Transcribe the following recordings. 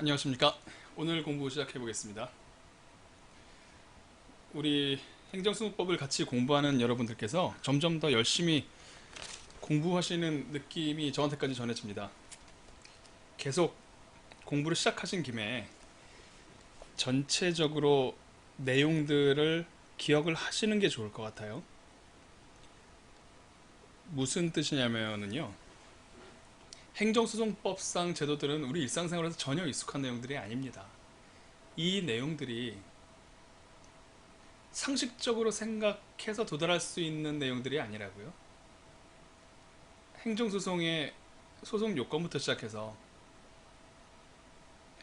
안녕하십니까. 오늘 공부 시작해 보겠습니다. 우리 행정수법을 같이 공부하는 여러분들께서 점점 더 열심히 공부하시는 느낌이 저한테까지 전해집니다. 계속 공부를 시작하신 김에 전체적으로 내용들을 기억을 하시는 게 좋을 것 같아요. 무슨 뜻이냐면요 행정소송법상 제도들은 우리 일상생활에서 전혀 익숙한 내용들이 아닙니다. 이 내용들이 상식적으로 생각해서 도달할 수 있는 내용들이 아니라고요. 행정소송의 소송 요건부터 시작해서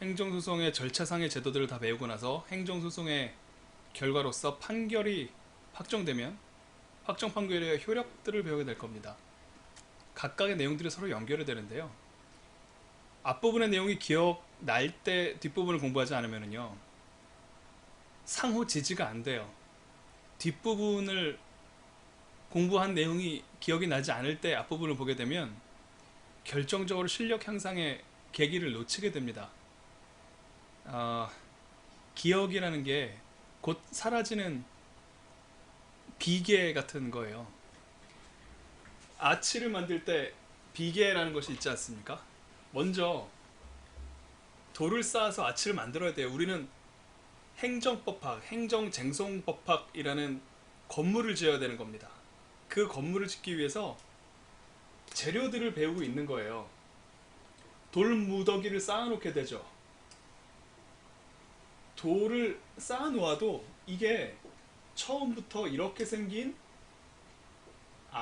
행정소송의 절차상의 제도들을 다 배우고 나서 행정소송의 결과로서 판결이 확정되면 확정 판결의 효력들을 배우게 될 겁니다. 각각의 내용들이 서로 연결이 되는데요. 앞부분의 내용이 기억날 때 뒷부분을 공부하지 않으면요. 상호 지지가 안 돼요. 뒷부분을 공부한 내용이 기억이 나지 않을 때 앞부분을 보게 되면 결정적으로 실력 향상의 계기를 놓치게 됩니다. 어, 기억이라는 게 곧 사라지는 비계 같은 거예요. 아치를 만들 때 비계라는 것이 있지 않습니까? 먼저 돌을 쌓아서 아치를 만들어야 돼요. 우리는 행정법학, 행정쟁송법학이라는 건물을 지어야 되는 겁니다. 그 건물을 짓기 위해서 재료들을 배우고 있는 거예요. 돌 무더기를 쌓아놓게 되죠. 돌을 쌓아놓아도 이게 처음부터 이렇게 생긴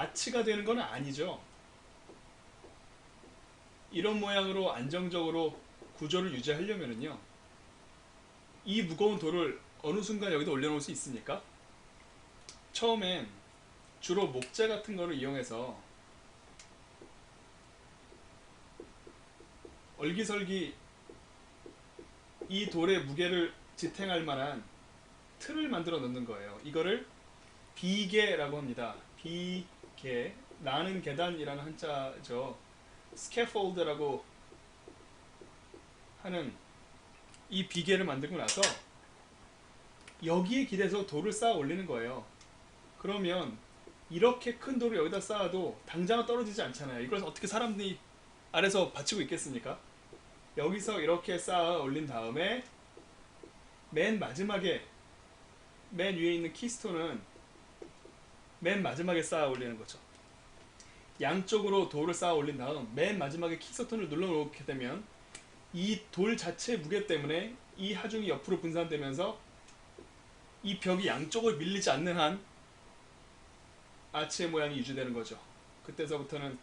아치가 되는 건 아니죠. 이런 모양으로 안정적으로 구조를 유지하려면요. 이 무거운 돌을 어느 순간 여기다 올려놓을 수 있습니까? 처음엔 주로 목재 같은 거를 이용해서 얼기설기 이 돌의 무게를 지탱할 만한 틀을 만들어 놓는 거예요. 이거를 비계라고 합니다. 비 계 나는 계단이라는 한자죠. 스캐폴드라고 하는 이 비계를 만들고 나서 여기에 기대서 돌을 쌓아 올리는 거예요. 그러면 이렇게 큰 돌을 여기다 쌓아도 당장은 떨어지지 않잖아요. 이걸 어떻게 사람들이 아래서 받치고 있겠습니까? 여기서 이렇게 쌓아 올린 다음에 맨 마지막에 맨 위에 있는 키스톤은 맨 마지막에 쌓아 올리는 거죠. 양쪽으로 돌을 쌓아 올린 다음 맨 마지막에 키스톤을 눌러 놓게 되면 이 돌 자체의 무게 때문에 이 하중이 옆으로 분산되면서 이 벽이 양쪽을 밀리지 않는 한 아치의 모양이 유지되는 거죠. 그때서부터는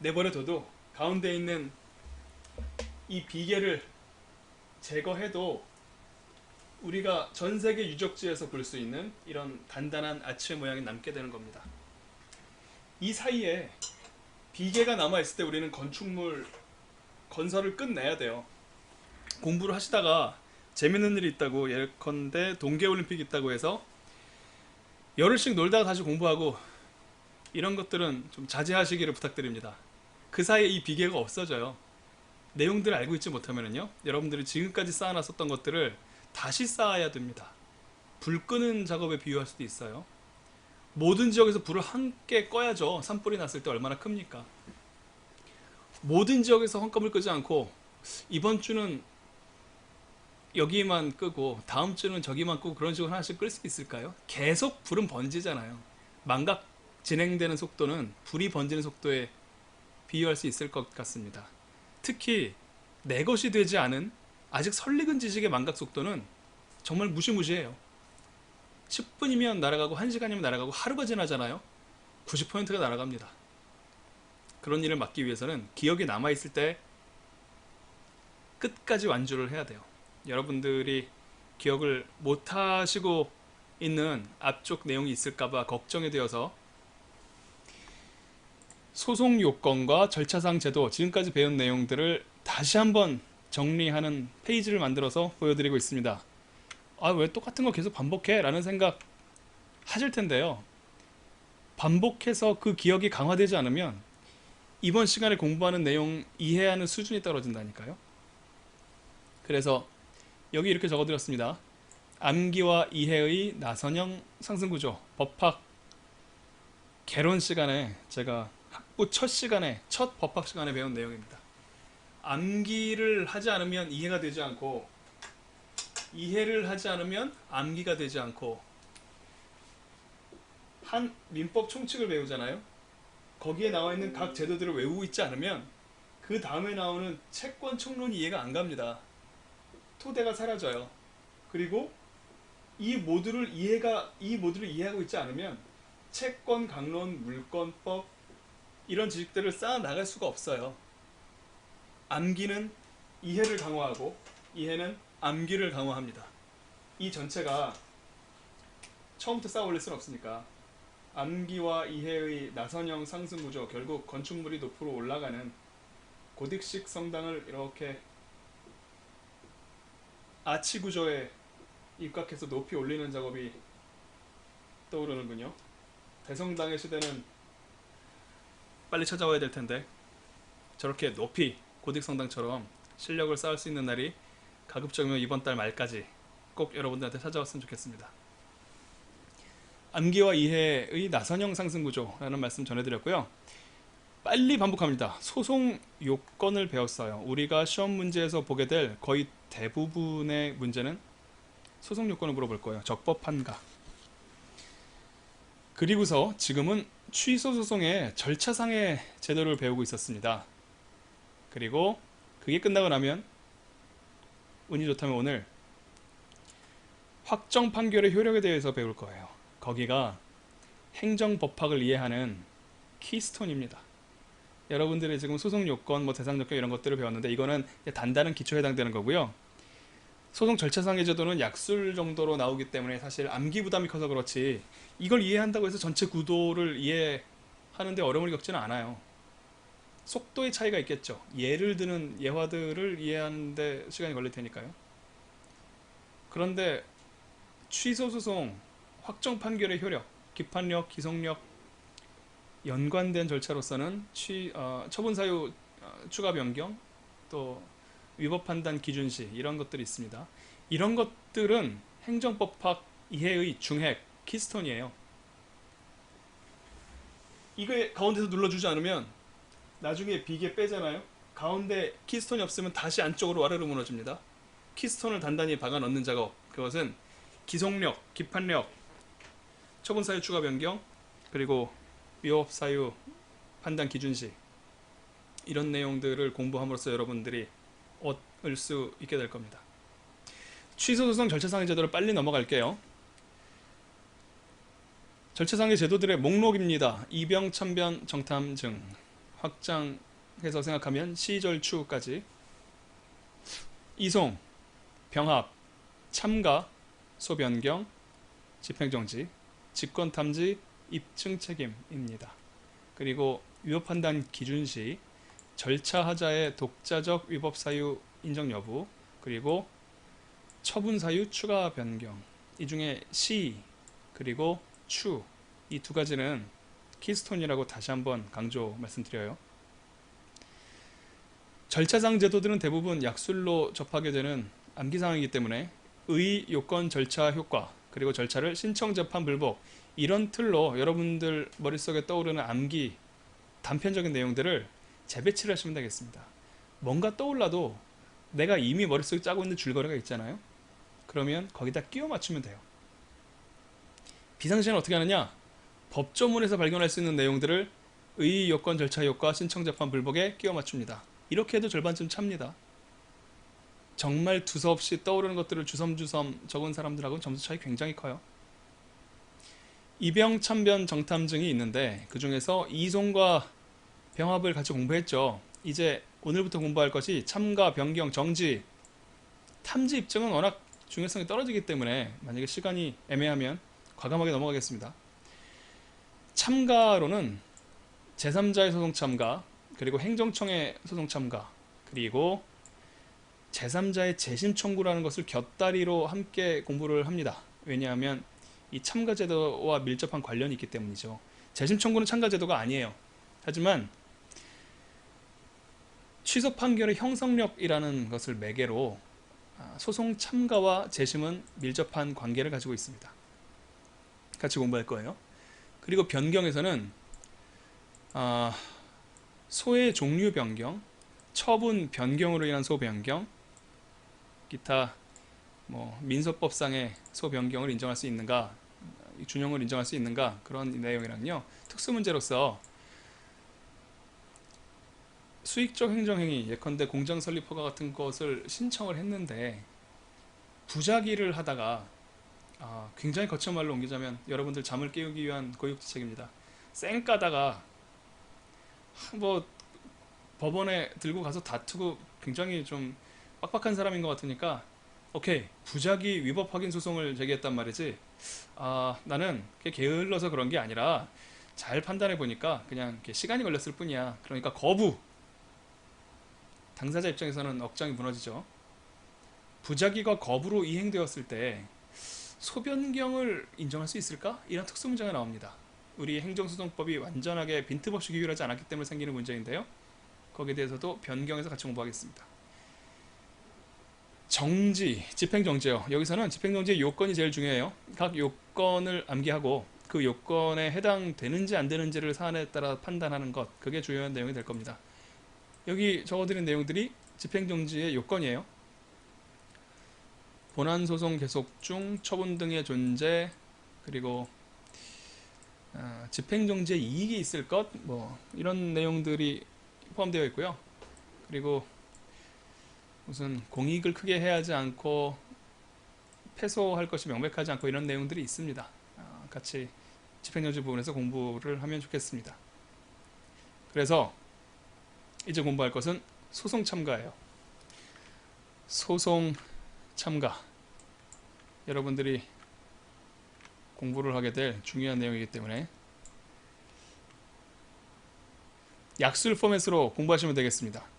내버려둬도 가운데 있는 이 비계를 제거해도 우리가 전 세계 유적지에서 볼 수 있는 이런 단단한 아치의 모양이 남게 되는 겁니다. 이 사이에 비계가 남아 있을 때 우리는 건축물 건설을 끝내야 돼요. 공부를 하시다가 재밌는 일이 있다고 예컨대 동계올림픽 있다고 해서 열흘씩 놀다가 다시 공부하고 이런 것들은 좀 자제하시기를 부탁드립니다. 그 사이에 이 비계가 없어져요. 내용들을 알고 있지 못하면요 여러분들이 지금까지 쌓아놨었던 것들을 다시 쌓아야 됩니다. 불 끄는 작업에 비유할 수도 있어요. 모든 지역에서 불을 함께 꺼야죠. 산불이 났을 때 얼마나 큽니까? 모든 지역에서 헝겊을 끄지 않고 이번 주는 여기만 끄고 다음 주는 저기만 끄고 그런 식으로 하나씩 끌 수 있을까요? 계속 불은 번지잖아요. 망각 진행되는 속도는 불이 번지는 속도에 비유할 수 있을 것 같습니다. 특히 내 것이 되지 않은 아직 설익은 지식의 망각 속도는 정말 무시무시해요. 10분이면 날아가고 1시간이면 날아가고 하루가 지나잖아요. 90%가 날아갑니다. 그런 일을 막기 위해서는 기억이 남아있을 때 끝까지 완주를 해야 돼요. 여러분들이 기억을 못하시고 있는 앞쪽 내용이 있을까봐 걱정이 되어서 소송 요건과 절차상 제도 지금까지 배운 내용들을 다시 한번 정리하는 페이지를 만들어서 보여드리고 있습니다. 아, 왜 똑같은 거 계속 반복해? 라는 생각 하실 텐데요. 반복해서 그 기억이 강화되지 않으면 이번 시간에 공부하는 내용 이해하는 수준이 떨어진다니까요. 그래서 여기 이렇게 적어드렸습니다. 암기와 이해의 나선형 상승구조 법학 개론 시간에 제가 학부 첫 시간에 첫 법학 시간에 배운 내용입니다. 암기를 하지 않으면 이해가 되지 않고 이해를 하지 않으면 암기가 되지 않고 한 민법 총칙을 배우잖아요. 거기에 나와 있는 각 제도들을 외우고 있지 않으면 그 다음에 나오는 채권 총론이 이해가 안 갑니다. 토대가 사라져요. 그리고 이 모두를 이해가 이 모두를 이해하고 있지 않으면 채권 강론, 물권법 이런 지식들을 쌓아 나갈 수가 없어요. 암기는 이해를 강화하고 이해는 암기를 강화합니다. 이 전체가 처음부터 쌓아 올릴 수는 없으니까 암기와 이해의 나선형 상승 구조 결국 건축물이 높으로 올라가는 고딕식 성당을 이렇게 아치 구조에 입각해서 높이 올리는 작업이 떠오르는군요. 대성당의 시대는 빨리 찾아와야 될 텐데 저렇게 높이 고딕 성당처럼 실력을 쌓을 수 있는 날이 가급적이면 이번 달 말까지 꼭 여러분들한테 찾아왔으면 좋겠습니다. 암기와 이해의 나선형 상승 구조라는 말씀 전해드렸고요. 빨리 반복합니다. 소송 요건을 배웠어요. 우리가 시험 문제에서 보게 될 거의 대부분의 문제는 소송 요건을 물어볼 거예요. 적법한가. 그리고서 지금은 취소 소송의 절차상의 제도를 배우고 있었습니다. 그리고 그게 끝나고 나면 운이 좋다면 오늘 확정 판결의 효력에 대해서 배울 거예요. 거기가 행정법학을 이해하는 키스톤입니다. 여러분들이 지금 소송 요건, 뭐 대상 요건 이런 것들을 배웠는데 이거는 단단한 기초에 해당되는 거고요. 소송 절차상의 제도는 약술 정도로 나오기 때문에 사실 암기 부담이 커서 그렇지 이걸 이해한다고 해서 전체 구도를 이해하는데 어려움을 겪지는 않아요. 속도의 차이가 있겠죠. 예를 드는 예화들을 이해하는데 시간이 걸릴 테니까요. 그런데 취소 소송, 확정 판결의 효력, 기판력, 기속력 연관된 절차로서는 취, 어, 처분 사유 어, 추가 변경 또 위법 판단 기준 시 이런 것들이 있습니다. 이런 것들은 행정법학 이해의 중핵 키스톤이에요. 이거 가운데서 눌러주지 않으면 나중에 비계 빼잖아요. 가운데 키스톤이 없으면 다시 안쪽으로 와르르 무너집니다. 키스톤을 단단히 박아 넣는 작업 그것은 기속력, 기판력, 처분 사유 추가 변경 그리고 위법 사유 판단 기준시 이런 내용들을 공부함으로써 여러분들이 얻을 수 있게 될 겁니다. 취소 소송 절차상의 제도를 빨리 넘어갈게요. 절차상의 제도들의 목록입니다. 이병, 참변, 정탐 증 확장해서 생각하면 시절추까지. 이송, 병합, 참가, 소변경, 집행정지, 직권탐지, 입증 책임입니다. 그리고 위법 판단 기준시 절차하자의 독자적 위법 사유 인정 여부 그리고 처분 사유 추가 변경. 이 중에 시 그리고 추. 이 두 가지는 키스톤이라고 다시 한번 강조 말씀드려요. 절차상 제도들은 대부분 약술로 접하게 되는 암기 상황이기 때문에 의 요건 절차 효과 그리고 절차를 신청 재판 불복 이런 틀로 여러분들 머릿속에 떠오르는 암기 단편적인 내용들을 재배치를 하시면 되겠습니다. 뭔가 떠올라도 내가 이미 머릿속에 짜고 있는 줄거리가 있잖아요. 그러면 거기다 끼워 맞추면 돼요. 비상시에는 어떻게 하느냐? 법조문에서 발견할 수 있는 내용들을 의 요건 절차 효과 신청 재판 불복에 끼워 맞춥니다. 이렇게 해도 절반쯤 찹니다. 정말 두서없이 떠오르는 것들을 주섬주섬 적은 사람들하고는 점수 차이 굉장히 커요. 이병, 참변, 정탐증이 있는데 그 중에서 이송과 병합을 같이 공부했죠. 이제 오늘부터 공부할 것이 참가, 변경, 정지, 탐지 입증은 워낙 중요성이 떨어지기 때문에 만약에 시간이 애매하면 과감하게 넘어가겠습니다. 참가로는 제3자의 소송 참가, 그리고 행정청의 소송 참가, 그리고 제3자의 재심 청구라는 것을 곁다리로 함께 공부를 합니다. 왜냐하면 이 참가 제도와 밀접한 관련이 있기 때문이죠. 재심 청구는 참가 제도가 아니에요. 하지만 취소 판결의 형성력이라는 것을 매개로 아, 소송 참가와 재심은 밀접한 관계를 가지고 있습니다. 같이 공부할 거예요. 그리고 변경에서는 아, 소의 종류 변경, 처분 변경으로 인한 소 변경, 기타 뭐 민소법상의 소 변경을 인정할 수 있는가, 이 준용을 인정할 수 있는가 그런 내용이랑요. 특수 문제로서 수익적 행정행위 예컨대 공장 설립 허가 같은 것을 신청을 했는데 부작위를 하다가 아, 굉장히 거친 말로 옮기자면 여러분들 잠을 깨우기 위한 고육지책입니다. 쌩 까다가 뭐 법원에 들고 가서 다투고 굉장히 좀 빡빡한 사람인 것 같으니까 오케이 부작위 위법 확인 소송을 제기했단 말이지. 아 나는 게을러서 그런 게 아니라 잘 판단해 보니까 그냥 시간이 걸렸을 뿐이야. 그러니까 거부. 당사자 입장에서는 억장이 무너지죠. 부작위가 거부로 이행되었을 때 소변경을 인정할 수 있을까? 이런 특수 문제가 나옵니다 우리 행정소송법이 완전하게 빈틈 없이 규율하지 않았기 때문에 생기는 문제인데요 거기에 대해서도 변경해서 같이 공부하겠습니다 정지, 집행정지요. 여기서는 집행정지의 요건이 제일 중요해요. 각 요건을 암기하고 그 요건에 해당되는지 안 되는지를 사안에 따라 판단하는 것, 그게 중요한 내용이 될 겁니다. 여기 적어드린 내용들이 집행정지의 요건이에요. 본안소송 계속 중, 처분 등의 존재, 그리고 어, 집행정지의 이익이 있을 것, 뭐 이런 내용들이 포함되어 있고요. 그리고 무슨 공익을 크게 해야지 않고 패소할 것이 명백하지 않고 이런 내용들이 있습니다. 아, 같이 집행정지 부분에서 공부를 하면 좋겠습니다. 그래서 이제 공부할 것은 소송 참가예요. 소송 참가. 여러분들이 공부를 하게 될 중요한 내용이기 때문에 약술 포맷으로 공부하시면 되겠습니다.